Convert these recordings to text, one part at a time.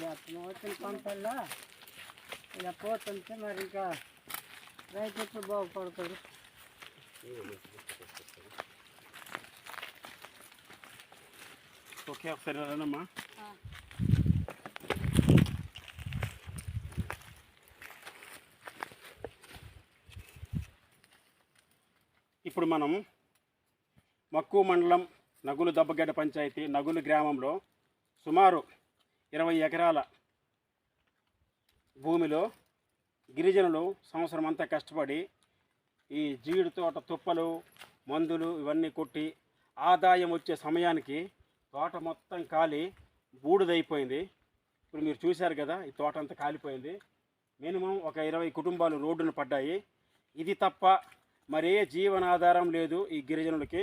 వల్ల ఇలా పోతుంటే మరి ఇంకా రైతు ఎప్పుడు బాగుపడతాడు? ఓకే ఒకసారి రండమ్మా ఇప్పుడు మనం మక్కువ మండలం నగులు దబ్బగడ్డ పంచాయతీ నగులు గ్రామంలో సుమారు ఇరవై ఎకరాల భూమిలో గిరిజనులు సంవత్సరం అంతా కష్టపడి ఈ జీడి తోట తుప్పలు మందులు ఇవన్నీ కొట్టి ఆదాయం వచ్చే సమయానికి తోట మొత్తం కాలి బూడిదైపోయింది. ఇప్పుడు మీరు చూశారు కదా ఈ తోట అంతా కాలిపోయింది. మినిమం ఒక ఇరవై కుటుంబాలు రోడ్డున పడ్డాయి. ఇది తప్ప మరే జీవనాధారం లేదు ఈ గిరిజనులకి.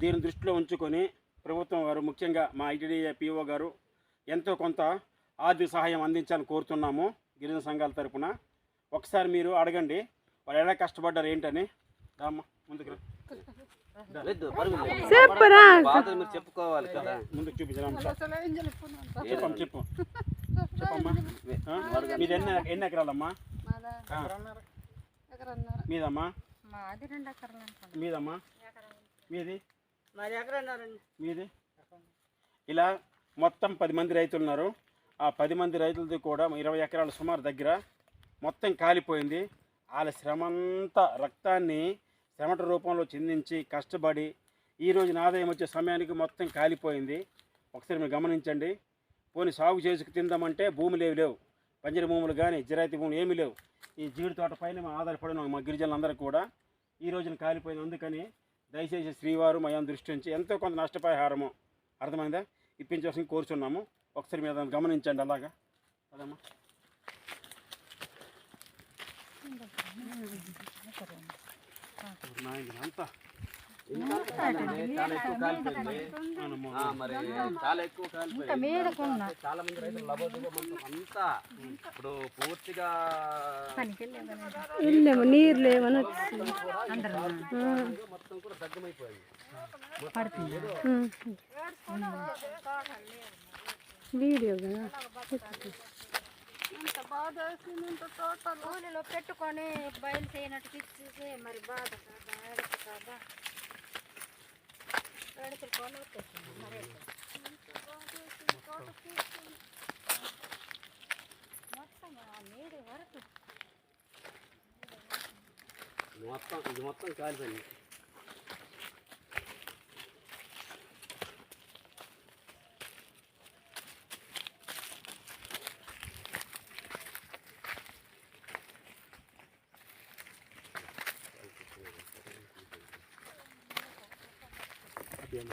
దీని దృష్టిలో ఉంచుకొని ప్రభుత్వం వారు ముఖ్యంగా మా ఐటీడీఏ పిఓ గారు ఎంతో కొంత ఆర్థిక సహాయం అందించాలని కోరుతున్నాము గిరిజన సంఘాల తరపున. ఒకసారి మీరు అడగండి వాళ్ళు ఎలా కష్టపడ్డారు ఏంటని. రామ్మా ముందుకు. చెప్పరా. మీరు చెప్పుకోవాలి కదా. ముందుకు చూపించడం చెప్పమ్మా చెప్పు చెప్పమ్మా? మీది ఎన్ని ఎన్ని ఎకరాలమ్మా. మీదమ్మా? మాది రెండు ఎకరాలు అనుకోండి మీదమ్మా? మీది? మీది? ఇలా మొత్తం పది మంది రైతులు ఉన్నారు. ఆ పది మంది రైతులది కూడా ఇరవై ఎకరాల సుమారు దగ్గర మొత్తం కాలిపోయింది. వాళ్ళ శ్రమ అంతా రక్తాన్ని శ్రమట రూపంలో చిందించి కష్టపడి ఈ రోజున ఆదాయం వచ్చే సమయానికి మొత్తం కాలిపోయింది. ఒకసారి మీరు గమనించండి. పోనీ సాగు చేసుకు తిందామంటే భూములు ఏవి లేవు. పంజర భూములు కానీ జిరాయితీ భూములు ఏమీ లేవు. ఈ జీడి తోట పైన మేము ఆధారపడిన మా గిరిజనులందరూ కూడా ఈ రోజున కాలిపోయింది. అందుకని దయచేసి శ్రీవారు మయం దృష్టి నుంచి ఎంతో కొంత నష్టపరిహారము. అర్థమైందా? ఇప్పించవలసింది కోరుచున్నాము. ఒకసారి మీరు దాన్ని గమనించండి అలాగా. అదమ్మా అంతా. చాలా మంది రైతులు అంతా ఇప్పుడు పూర్తిగా నీరు లేవని మొత్తం కూడా దగ్గమైపోయింది వీడియో కదా? కూలీలో పెట్టుకొని బయలు చేయనట్టు ఇచ్చేసి మరి బాధ కాదా ఏడుపు కాదా. ఏడుపులు కొని వచ్చేసింది మరి మొత్తం ఆ నీరు వరకు. మొత్తం ఇది మొత్తం కాలిపోయింది. เตรียม